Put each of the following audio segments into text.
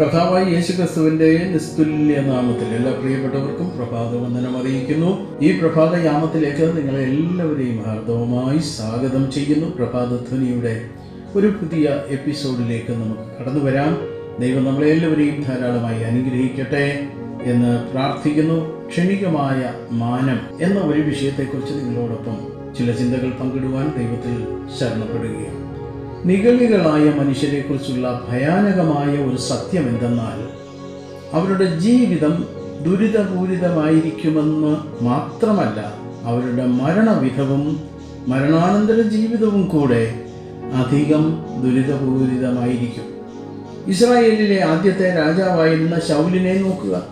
കഥാവായി യേശുക്രിസ്തുവിന്റെ നിസ്തുല്യ നാമത്തിൽ എല്ലാ പ്രിയപ്പെട്ടവർക്കും പ്രഭാത വന്ദനം അറിയിക്കുന്നു. ഈ പ്രഭാത യാമത്തിലേക്ക് നിങ്ങളെ എല്ലാവരെയും ഹാർദവമായി സ്വാഗതം ചെയ്യുന്നു. പ്രഭാതധ്വനിയുടെ ഒരു പുതിയ എപ്പിസോഡിലേക്ക് നമുക്ക് കടന്നു വരാം. ദൈവം നമ്മളെ എല്ലാവരെയും ധാരാളമായി അനുഗ്രഹിക്കട്ടെ എന്ന് പ്രാർത്ഥിക്കുന്നു. ക്ഷണികമായ മാനം എന്ന ഒരു വിഷയത്തെക്കുറിച്ച് നിങ്ങളോടൊപ്പം ചില ചിന്തകൾ പങ്കിടുവാൻ ദൈവത്തിൽ ശരണപ്പെടുകയാണ്. നിഗളികളായ മനുഷ്യരെക്കുറിച്ചുള്ള ഭയാനകമായ ഒരു സത്യം എന്തെന്നാൽ അവരുടെ ജീവിതം ദുരിതപൂരിതമായിരിക്കുമെന്ന് മാത്രമല്ല അവരുടെ മരണവിധവും മരണാനന്തര ജീവിതവും കൂടെ അധികം ദുരിതപൂരിതമായിരിക്കും. ഇസ്രായേലിലെ ആദ്യത്തെ രാജാവായിരുന്ന ശൗലിനെ നോക്കുക.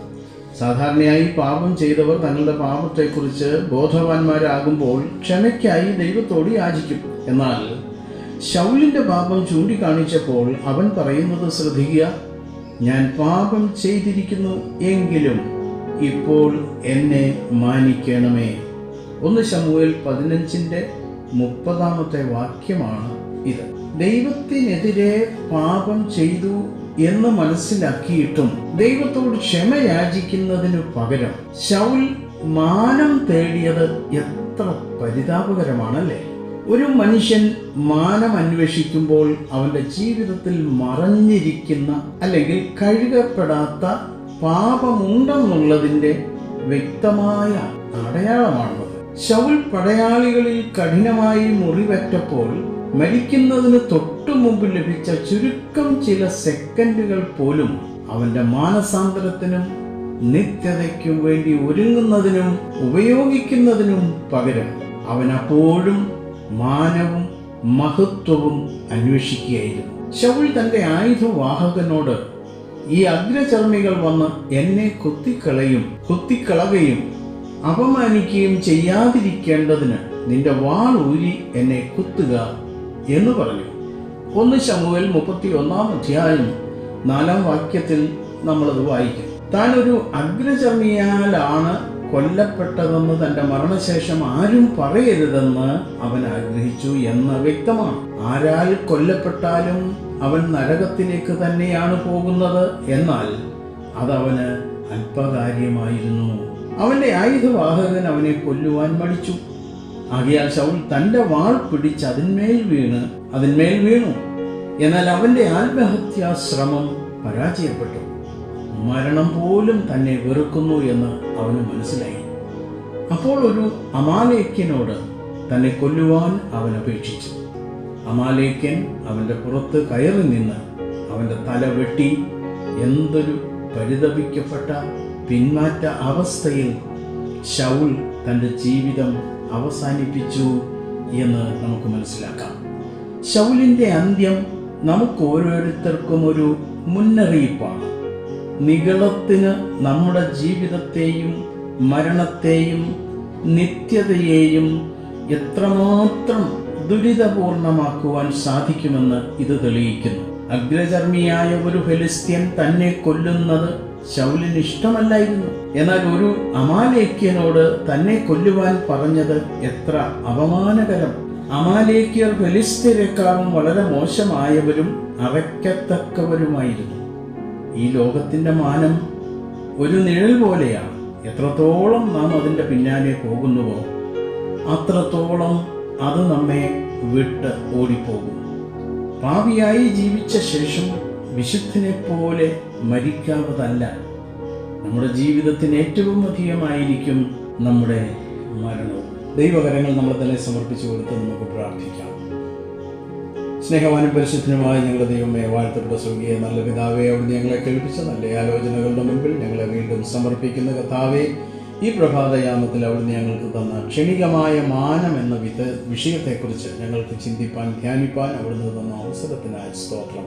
സാധാരണയായി പാപം ചെയ്തവർ തങ്ങളുടെ പാപത്തെക്കുറിച്ച് ബോധവാന്മാരാകുമ്പോൾ ക്ഷമയ്ക്കായി ദൈവത്തോട് യാചിക്കും. എന്നാൽ ശൗലിന്റെ പാപം ചൂണ്ടിക്കാണിച്ചപ്പോൾ അവൻ പറയുന്നത് ശ്രദ്ധിക്കുക ഞാൻ പാപം ചെയ്തിരിക്കുന്നു എങ്കിലും ഇപ്പോൾ എന്നെ മാനിക്കണമേ. ഒന്ന് ശമുവേൽ പതിനഞ്ചിന്റെ മുപ്പതാമത്തെ വാക്യമാണ് ഇത്. ദൈവത്തിനെതിരെ പാപം ചെയ്തു എന്ന് മനസ്സിലാക്കിയിട്ടും ദൈവത്തോട് ക്ഷമ യാചിക്കുന്നതിനു പകരം ശൗൽ മാനം തേടിയത് എത്ര പരിതാപകരമാണല്ലേ? ഒരു മനുഷ്യൻ മാനം അന്വേഷിക്കുമ്പോൾ അവന്റെ ജീവിതത്തിൽ മറഞ്ഞിരിക്കുന്ന അല്ലെങ്കിൽ കഴുകപ്പെടാത്ത പാപമുണ്ടെന്നുള്ളതിന്റെ വ്യക്തമായ അടയാളമാണത് ശൗൽ പടയാളികളിൽ കഠിനമായി മുറിവറ്റപ്പോൾ മരിക്കുന്നതിന് തൊട്ടു മുമ്പ് ലഭിച്ച ചുരുക്കം ചില സെക്കൻഡുകൾ പോലും അവന്റെ മാനസാന്തരത്തിനും നിത്യതയ്ക്കും വേണ്ടി ഒരുങ്ങുന്നതിനും ഉപയോഗിക്കുന്നതിനും പകരം അവൻ അപ്പോഴും മാനവും മഹത്വവും അന്വേഷിക്കുകയായിരുന്നു. ശൗൽ തന്റെ ആയുധവാഹകനോട് ഈ അഗ്രചർമ്മികൾ വന്ന് എന്നെ കുത്തിക്കളയും കുത്തിക്കളകയും അപമാനിക്കുകയും ചെയ്യാതിരിക്കേണ്ടതിന് നിന്റെ വാൾ ഊരി എന്നെ കുത്തുക എന്ന് പറഞ്ഞു. ഒന്ന് ശമുവൽ മുപ്പത്തി ഒന്നാം അധ്യായം നാലാം വാക്യത്തിൽ നമ്മളത് വായിക്കും താൻ ഒരു അഗ്രചർമ്മിയാലാണ് കൊല്ലപ്പെട്ടതെന്ന് തന്റെ മരണശേഷം ആരും പറയരുതെന്ന് അവൻ ആഗ്രഹിച്ചു എന്ന് വ്യക്തമാണ്. ആരാൽ കൊല്ലപ്പെട്ടാലും അവൻ നരകത്തിലേക്ക് തന്നെയാണ് പോകുന്നത്. എന്നാൽ അതവന് അല്പകാര്യമായിരുന്നു. അവന്റെ ആയുധവാഹകൻ അവനെ കൊല്ലുവാൻ മടിച്ചു. ആകയാൽ ശൗൽ തന്റെ വാൾ പിടിച്ച് അതിന്മേൽ വീണ് അതിന്മേൽ വീണു. എന്നാൽ അവന്റെ ആത്മഹത്യാ ശ്രമം പരാജയപ്പെട്ടു. മരണം പോലും തന്നെ വെറുക്കുന്നു എന്ന് അവന് മനസ്സിലായി. അപ്പോൾ ഒരു അമാലേക്യനോട് തന്നെ കൊല്ലുവാൻ അവൻ അപേക്ഷിച്ചു. അമാലേക്യൻ അവന്റെ പുറത്ത് കയറി നിന്ന് അവന്റെ തല വെട്ടി എന്തൊരു പരിതപിക്കപ്പെട്ട പിന്മാറ്റ അവസ്ഥയിൽ ഷൗൽ തന്റെ ജീവിതം അവസാനിപ്പിച്ചു എന്ന് നമുക്ക് മനസ്സിലാക്കാം. ശൗലിന്റെ അന്ത്യം നമുക്ക് ഓരോരുത്തർക്കും ഒരു മുന്നറിയിപ്പാണ്. നികളത്തിന് നമ്മുടെ ജീവിതത്തെയും മരണത്തെയും നിത്യതയെയും എത്രമാത്രം ദുരിതപൂർണമാക്കുവാൻ സാധിക്കുമെന്ന് ഇത് തെളിയിക്കുന്നു. അഗ്രചർമ്മിയായ ഒരു ഫെലിസ്ത്യൻ തന്നെ കൊല്ലുന്നത് ശൗലിന് ഇഷ്ടമല്ലായിരുന്നു. എന്നാൽ ഒരു അമാലേക്യനോട് തന്നെ കൊല്ലുവാൻ പറഞ്ഞത് എത്ര അപമാനകരം. അമാലേക്യർ ഫെലിസ്ത്യരെക്കാളും വളരെ മോശമായവരും അവയ്ക്കത്തക്കവരുമായിരുന്നു ഈ ലോകത്തിന്റെ മാനം ഒരു നിഴൽ പോലെയാണ്. എത്രത്തോളം നാം അതിന്റെ പിന്നാലെ പോകുന്നുവോ അത്രത്തോളം അത് നമ്മെ വിട്ട് ഓടിപ്പോകും. പാവിയായി ജീവിച്ച ശേഷം വിശുദ്ധനെ പോലെ മരിക്കാവതല്ല നമ്മുടെ ജീവിതത്തിന് ഏറ്റവും അധികമായിരിക്കും നമ്മുടെ മരണവും ദൈവകരങ്ങൾ നമ്മൾ തന്നെ സമർപ്പിച്ചു കൊടുത്ത് നമുക്ക് പ്രാർത്ഥിക്കാം. സ്നേഹവാനും പരിശുദ്ധനുമായ ഞങ്ങളുടെ ദൈവമേ വാഴ്ത്തപ്പെട്ട സ്വർഗീയ നല്ല പിതാവേ അവിടുന്ന് ഞങ്ങളെ കേൾപ്പിച്ച നല്ല ആലോചനകളുടെ മുൻപിൽ ഞങ്ങളെ വീണ്ടും സമർപ്പിക്കുന്ന കഥാവേ ഈ പ്രഭാതയാമത്തിൽ അവിടുന്ന് ഞങ്ങൾക്ക് തന്ന ക്ഷണികമായ മാനം എന്ന വിധ വിഷയത്തെക്കുറിച്ച് ഞങ്ങൾക്ക് ചിന്തിപ്പാൻ ധ്യാനിപ്പാൻ അവിടുന്ന് തന്ന അവസരത്തിനായി സ്തോത്രം.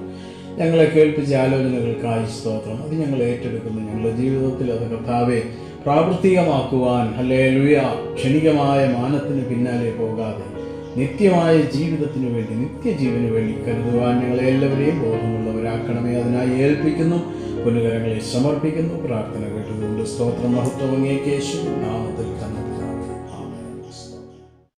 ഞങ്ങളെ കേൾപ്പിച്ച ആലോചനകൾക്കായി സ്തോത്രം. അത് ഞങ്ങൾ ഏറ്റെടുക്കുന്നു. ഞങ്ങളുടെ ജീവിതത്തിൽ അത് കർത്താവെ പ്രാവർത്തികമാക്കുവാൻ അല്ലേ ലുയ ക്ഷണികമായ മാനത്തിന് പിന്നാലെ പോകാതെ നിത്യമായ ജീവിതത്തിനു വേണ്ടി നിത്യജീവന് വേണ്ടി കരുതുവാൻ ഞങ്ങളെ എല്ലാവരെയും ബോധമുള്ളവരാക്കണമേ. അതിനായി ഏൽപ്പിക്കുന്നു പുനകരങ്ങളെ സമർപ്പിക്കുന്നു പ്രാർത്ഥന കേട്ടുകൊണ്ട് സ്തോത്രം മഹത്വം അങ്ങേക്കേശു നാമത്തിൽ നാമത്തിൽ